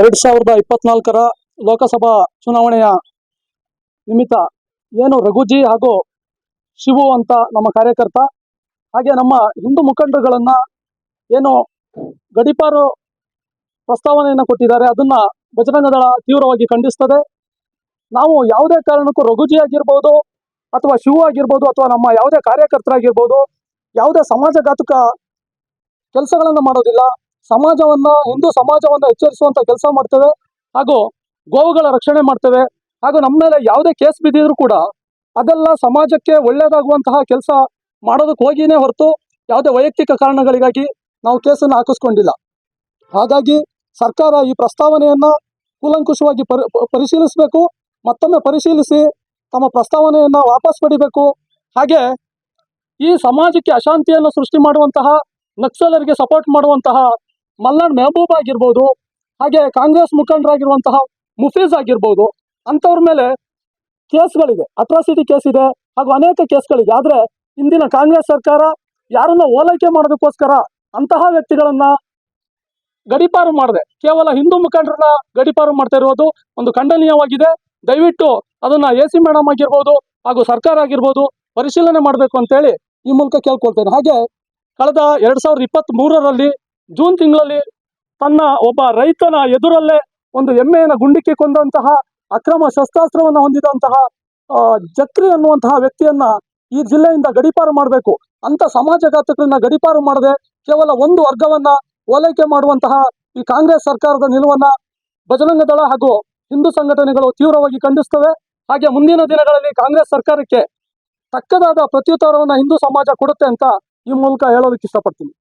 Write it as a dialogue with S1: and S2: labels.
S1: ಎರಡ್ ಸಾವಿರದ ಇಪ್ಪತ್ನಾಲ್ಕರ ಲೋಕಸಭಾ ಚುನಾವಣೆಯ ನಿಮಿತ್ತ ಏನು ರಘುಜಿ ಹಾಗೂ ಶಿವು ಅಂತ ನಮ್ಮ ಕಾರ್ಯಕರ್ತ, ಹಾಗೆ ನಮ್ಮ ಹಿಂದೂ ಮುಖಂಡರುಗಳನ್ನ ಏನು ಗಡಿಪಾರು ಪ್ರಸ್ತಾವನೆಯನ್ನು ಕೊಟ್ಟಿದ್ದಾರೆ, ಅದನ್ನ ಬಜರಂಗ ದಳ ತೀವ್ರವಾಗಿ ಖಂಡಿಸ್ತದೆ. ನಾವು ಯಾವುದೇ ಕಾರಣಕ್ಕೂ ರಘುಜಿ ಆಗಿರ್ಬೋದು ಅಥವಾ ಶಿವು ಆಗಿರ್ಬೋದು ಅಥವಾ ನಮ್ಮ ಯಾವುದೇ ಕಾರ್ಯಕರ್ತರಾಗಿರ್ಬೋದು, ಯಾವುದೇ ಸಮಾಜಘಾತಕ ಕೆಲಸಗಳನ್ನು ಮಾಡೋದಿಲ್ಲ. ಸಮಾಜವನ್ನ, ಹಿಂದೂ ಸಮಾಜವನ್ನ ಎಚ್ಚರಿಸುವಂತ ಕೆಲಸ ಮಾಡ್ತೇವೆ. ಹಾಗೂ ಗೋವುಗಳ ರಕ್ಷಣೆ ಮಾಡ್ತೇವೆ. ಹಾಗೂ ನಮ್ಮ ಮೇಲೆ ಯಾವುದೇ ಕೇಸ್ ಬಿದ್ದಿದ್ರು ಕೂಡ ಅದೆಲ್ಲ ಸಮಾಜಕ್ಕೆ ಒಳ್ಳೇದಾಗುವಂತಹ ಕೆಲಸ ಮಾಡೋದಕ್ಕೆ ಹೋಗಿನೇ ಹೊರತು ಯಾವುದೇ ವೈಯಕ್ತಿಕ ಕಾರಣಗಳಿಗಾಗಿ ನಾವು ಕೇಸನ್ನು ಹಾಕಿಸ್ಕೊಂಡಿಲ್ಲ. ಹಾಗಾಗಿ ಸರ್ಕಾರ ಈ ಪ್ರಸ್ತಾವನೆಯನ್ನ ಕೂಲಂಕುಷವಾಗಿ ಪರಿ ಪರಿಶೀಲಿಸಬೇಕು. ಮತ್ತೊಮ್ಮೆ ಪರಿಶೀಲಿಸಿ ತಮ್ಮ ಪ್ರಸ್ತಾವನೆಯನ್ನ ವಾಪಸ್ ಪಡಿಬೇಕು. ಹಾಗೆ ಈ ಸಮಾಜಕ್ಕೆ ಅಶಾಂತಿಯನ್ನು ಸೃಷ್ಟಿ ಮಾಡುವಂತಹ, ನಕ್ಸಲರಿಗೆ ಸಪೋರ್ಟ್ ಮಾಡುವಂತಹ ಮಲ್ನಾಡ್ ಮೆಹಬೂಬ್ ಆಗಿರ್ಬೋದು, ಹಾಗೆ ಕಾಂಗ್ರೆಸ್ ಮುಖಂಡರಾಗಿರುವಂತಹ ಮುಫೀಜ್ ಆಗಿರ್ಬೋದು, ಅಂಥವ್ರ ಮೇಲೆ ಕೇಸ್ಗಳಿದೆ. ಅಟ್ರಾಸಿಟಿ ಕೇಸ್ ಇದೆ ಹಾಗೂ ಅನೇಕ ಕೇಸ್ಗಳಿದೆ. ಆದರೆ ಇಂದಿನ ಕಾಂಗ್ರೆಸ್ ಸರ್ಕಾರ ಯಾರನ್ನ ಓಲೈಕೆ ಮಾಡೋದಕ್ಕೋಸ್ಕರ ಅಂತಹ ವ್ಯಕ್ತಿಗಳನ್ನ ಗಡಿಪಾರು ಮಾಡದೆ. ಕೇವಲ ಹಿಂದೂ ಮುಖಂಡರನ್ನ ಗಡಿಪಾರು ಮಾಡ್ತಾ ಇರೋದು ಒಂದು ಖಂಡನೀಯವಾಗಿದೆ. ದಯವಿಟ್ಟು ಅದನ್ನ ಎ ಸಿ ಮೇಡಮ್ ಆಗಿರ್ಬೋದು, ಹಾಗೂ ಸರ್ಕಾರ ಆಗಿರ್ಬೋದು ಪರಿಶೀಲನೆ ಮಾಡಬೇಕು ಅಂತೇಳಿ ಈ ಮೂಲಕ ಕೇಳ್ಕೊಳ್ತೇನೆ. ಹಾಗೆ ಕಳೆದ ಎರಡ್ ಸಾವಿರದ ಇಪ್ಪತ್ತ್ ಮೂರರಲ್ಲಿ ಜೂನ್ ತಿಂಗಳಲ್ಲಿ ತನ್ನ ಒಬ್ಬ ರೈತನ ಎದುರಲ್ಲೇ ಒಂದು ಎಮ್ಮೆಯನ್ನು ಗುಂಡಿಕ್ಕಿ ಕೊಂದಂತಹ ಅಕ್ರಮ ಶಸ್ತ್ರಾಸ್ತ್ರವನ್ನು ಹೊಂದಿದಂತಹ ಜಕ್ರಿ ಅನ್ನುವಂತಹ ವ್ಯಕ್ತಿಯನ್ನ ಈ ಜಿಲ್ಲೆಯಿಂದ ಗಡಿಪಾರು ಮಾಡಬೇಕು. ಅಂತ ಸಮಾಜಘಾತಕರನ್ನ ಗಡಿಪಾರು ಮಾಡದೆ ಕೇವಲ ಒಂದು ವರ್ಗವನ್ನ ಓಲೈಕೆ ಮಾಡುವಂತಹ ಈ ಕಾಂಗ್ರೆಸ್ ಸರ್ಕಾರದ ನಿಲುವನ್ನ ಬಜರಂಗ ದಳ ಹಾಗೂ ಹಿಂದೂ ಸಂಘಟನೆಗಳು ತೀವ್ರವಾಗಿ ಖಂಡಿಸ್ತವೆ. ಹಾಗೆ ಮುಂದಿನ ದಿನಗಳಲ್ಲಿ ಕಾಂಗ್ರೆಸ್ ಸರ್ಕಾರಕ್ಕೆ ತಕ್ಕದಾದ ಪ್ರತ್ಯುತ್ತರವನ್ನು ಹಿಂದೂ ಸಮಾಜ ಕೊಡುತ್ತೆ ಅಂತ ಈ ಮೂಲಕ ಹೇಳೋದಕ್ಕೆ ಇಷ್ಟಪಡ್ತೀನಿ.